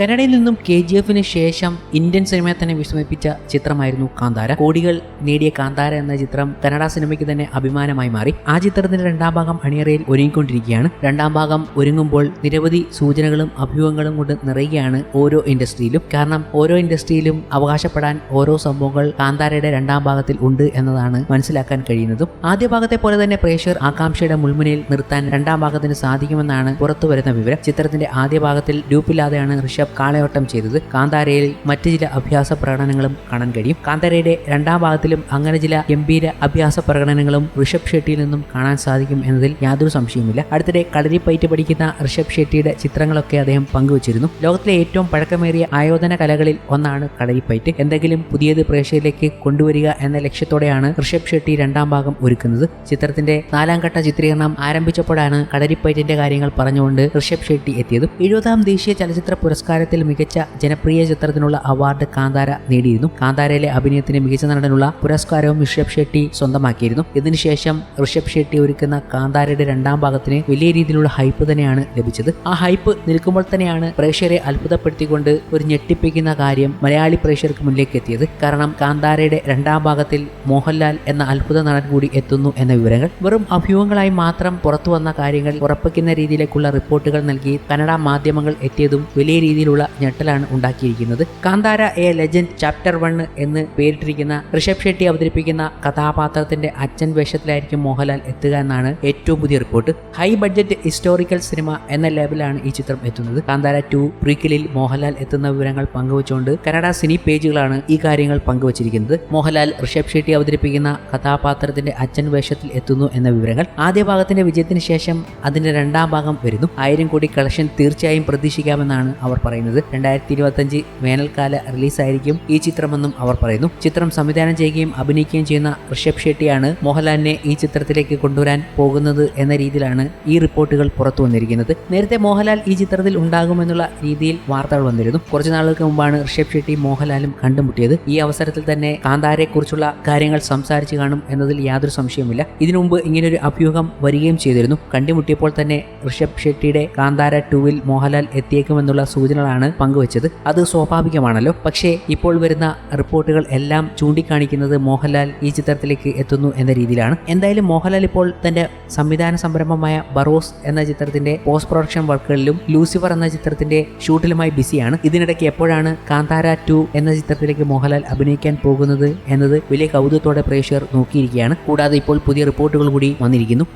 കന്നഡയിൽ നിന്നും K G എഫിന് ശേഷം ഇന്ത്യൻ സിനിമയെ തന്നെ വിസ്മയിപ്പിച്ച ചിത്രമായിരുന്നു കാന്താര. കോടികൾ നേടിയ കാന്താര എന്ന ചിത്രം കന്നഡ സിനിമയ്ക്ക് തന്നെ അഭിമാനമായി മാറി. ആ ചിത്രത്തിന്റെ രണ്ടാം ഭാഗം അണിയറയിൽ ഒരുങ്ങിക്കൊണ്ടിരിക്കുകയാണ്. രണ്ടാം ഭാഗം ഒരുങ്ങുമ്പോൾ നിരവധി സൂചനകളും അഭ്യൂഹങ്ങളും കൊണ്ട് നിറയുകയാണ് ഓരോ ഇൻഡസ്ട്രിയിലും. കാരണം ഓരോ ഇൻഡസ്ട്രിയിലും അവകാശപ്പെടാൻ ഓരോ സംഭവങ്ങൾ കാന്താരയുടെ രണ്ടാം ഭാഗത്തിൽ ഉണ്ട് എന്നതാണ് മനസ്സിലാക്കാൻ കഴിയുന്നതും. ആദ്യ ഭാഗത്തെ പോലെ തന്നെ പ്രേക്ഷകർ ആകാംക്ഷയുടെ മുൾമുനയിൽ നിർത്താൻ രണ്ടാം ഭാഗത്തിന് സാധിക്കുമെന്നാണ് പുറത്തുവരുന്ന വിവരം. ചിത്രത്തിന്റെ ആദ്യ ഭാഗത്തിൽ ഡ്യൂപ്പില്ലാതെയാണ് ഋഷഭ് കാളയോട്ടം ചെയ്തത്. കാന്താരയിൽ മറ്റു ചില അഭ്യാസ പ്രകടനങ്ങളും കാണാൻ കഴിയും. കാന്താരയുടെ രണ്ടാം ഭാഗത്തിലും അങ്ങനെ ചില ഗംഭീര അഭ്യാസ പ്രകടനങ്ങളും ഋഷഭ് ഷെട്ടിയിൽ നിന്നും കാണാൻ സാധിക്കും എന്നതിൽ യാതൊരു സംശയവുമില്ല. അടുത്തിടെ കളരിപ്പയറ്റ് പഠിക്കുന്ന ഋഷഭ് ഷെട്ടിയുടെ ചിത്രങ്ങളൊക്കെ അദ്ദേഹം പങ്കുവച്ചിരുന്നു. ലോകത്തിലെ ഏറ്റവും പഴക്കമേറിയ ആയോധന കലകളിൽ ഒന്നാണ് കളരിപ്പയറ്റ്. എന്തെങ്കിലും പുതിയത് പ്രേക്ഷകരിലേക്ക് കൊണ്ടുവരിക എന്ന ലക്ഷ്യത്തോടെയാണ് ഋഷഭ് ഷെട്ടി രണ്ടാം ഭാഗം ഒരുക്കുന്നത്. ചിത്രത്തിന്റെ നാലാം ഘട്ട ചിത്രീകരണം ആരംഭിച്ചപ്പോഴാണ് കളരിപ്പയറ്റിന്റെ കാര്യങ്ങൾ പറഞ്ഞുകൊണ്ട് ഋഷഭ് ഷെട്ടി എത്തിയത്. എഴുപതാം ദേശീയ ചലച്ചിത്ര പുരസ്കാരത്തിൽ മികച്ച ജനപ്രിയ ചിത്രത്തിനുള്ള അവാർഡ് കാന്താര നേടിയിരുന്നു. കാന്താരയിലെ അഭിനയത്തിന് മികച്ച നടനുള്ള പുരസ്കാരവും ഋഷഭ് ഷെട്ടി സ്വന്തമാക്കിയിരുന്നു. ഇതിനുശേഷം ഋഷഭ് ഷെട്ടി ഒരുക്കുന്ന കാന്താരയുടെ രണ്ടാം ഭാഗത്തിന് വലിയ രീതിയിലുള്ള ഹൈപ്പ് തന്നെയാണ് ലഭിച്ചത്. ആ ഹൈപ്പ് നിൽക്കുമ്പോൾ തന്നെയാണ് പ്രേക്ഷകരെ അത്ഭുതപ്പെടുത്തിക്കൊണ്ട് ഒരു ഞെട്ടിപ്പിക്കുന്ന കാര്യം മലയാളി പ്രേക്ഷകർക്ക് മുന്നിലേക്ക് എത്തിയത്. കാരണം കാന്താരയുടെ രണ്ടാം ഭാഗത്തിൽ മോഹൻലാൽ എന്ന അത്ഭുത നടൻ കൂടി എത്തുന്നു എന്ന വിവരങ്ങൾ. വെറും അഭ്യൂഹങ്ങളായി മാത്രം പുറത്തു വന്ന കാര്യങ്ങൾ ഉറപ്പിക്കുന്ന രീതിയിലേക്കുള്ള റിപ്പോർട്ടുകൾ നൽകി കന്നഡ മാധ്യമങ്ങൾ എത്തിയതും വലിയ രീതിയിലുള്ള ഞെട്ടലാണ് ഉണ്ടാക്കിയിരിക്കുന്നത്. Kantara a legend chapter one എന്ന് പേരിട്ടിരിക്കുന്ന ഋഷഭ് ഷെട്ടി അവതരിപ്പിക്കുന്ന കഥാപാത്രത്തിന്റെ അച്ഛൻ വേഷത്തിലായിരിക്കും മോഹൻലാൽ എത്തുക എന്നാണ് ഏറ്റവും പുതിയ report. High budget historical cinema എന്ന ലെവലാണ് ഈ ചിത്രം എത്തുന്നത്. കാന്താര ടു പ്രീക്കിലിൽ മോഹൻലാൽ എത്തുന്ന വിവരങ്ങൾ പങ്കുവച്ചുകൊണ്ട് കനഡ സിനി പേജുകളാണ് ഈ കാര്യങ്ങൾ പങ്കുവച്ചിരിക്കുന്നത്. മോഹൻലാൽ ഋഷഭ് ഷെട്ടി അവതരിപ്പിക്കുന്ന കഥാപാത്രത്തിന്റെ അച്ഛൻ വേഷത്തിൽ എത്തുന്നു എന്ന വിവരങ്ങൾ ആദ്യ ഭാഗത്തിന്റെ വിജയത്തിന് ശേഷം അതിന്റെ രണ്ടാം ഭാഗം വരുന്നു. ആയിരം കോടി കളക്ഷൻ തീർച്ചയായും പ്രതീക്ഷിക്കാമെന്നാണ് അവർ പറയുന്നത്. രണ്ടായിരത്തി ഇരുപത്തഞ്ച് വേനൽക്കാല റിലീസായിരിക്കും ഈ ചിത്രമെന്നും അവർ പറയുന്നു. ചിത്രം സംവിധാനം ചെയ്യുകയും അഭിനയിക്കുകയും ചെയ്യുന്ന ഋഷഭ് ഷെട്ടിയാണ് മോഹൻലാലിനെ ഈ ചിത്രത്തിലേക്ക് കൊണ്ടുവരാൻ പോകുന്നത് എന്ന രീതിയിലാണ് ഈ റിപ്പോർട്ടുകൾ പുറത്തു വന്നിരിക്കുന്നത്. നേരത്തെ മോഹൻലാൽ ഈ ചിത്രത്തിൽ ഉണ്ടാകുമെന്നുള്ള രീതിയിൽ വാർത്തകൾ വന്നിരുന്നു. കുറച്ചു നാളുകൾക്ക് മുമ്പാണ് ഋഷഭ് ഷെട്ടി മോഹൻലാലും കണ്ടുമുട്ടിയത്. ഈ അവസരത്തിൽ തന്നെ കാന്താരയെക്കുറിച്ചുള്ള കാര്യങ്ങൾ സംസാരിച്ചു കാണും എന്നതിൽ യാതൊരു സംശയവുമില്ല. ഇതിനു മുമ്പ് ഇങ്ങനൊരു അഭ്യൂഹം വരികയും ചെയ്തിരുന്നു. കണ്ടുമുട്ടിയപ്പോൾ തന്നെ ഋഷഭ് ഷെട്ടിയുടെ കാന്താര ടൂവിൽ മോഹൻലാൽ എത്തിയേക്കുമെന്നുള്ള സൂചനകളാണ് പങ്കുവച്ചത്. അത് സ്വാഭാവികമാണല്ലോ. പക്ഷേ ഇപ്പോൾ വരുന്ന റിപ്പോർട്ടുകൾ എല്ലാം ചൂണ്ടിക്കാണിക്കുന്നത് മോഹൻലാൽ ഈ ചിത്രത്തിലേക്ക് എത്തുന്നു എന്ന രീതിയിലാണ്. എന്തായാലും മോഹൻലാൽ ഇപ്പോൾ തന്റെ സംവിധാന സംരംഭമായ ബറോസ് എന്ന ചിത്രത്തിന്റെ പോസ്റ്റ് പ്രൊഡക്ഷൻ വർക്കുകളിലും ലൂസിഫർ എന്ന ചിത്രത്തിന്റെ ഷൂട്ടിലുമായി ബിസിയാണ്. ഇതിനിടയ്ക്ക് എപ്പോഴാണ് കാന്താര ടു എന്ന ചിത്രത്തിലേക്ക് മോഹൻലാൽ അഭിനയിക്കാൻ പോകുന്നത് എന്നത് വലിയ കൗതുകത്തോടെ പ്രേക്ഷകർ നോക്കിയിരിക്കുകയാണ്. കൂടാതെ ഇപ്പോൾ പുതിയ റിപ്പോർട്ടുകൾ കൂടി വന്നിരിക്കുന്നു.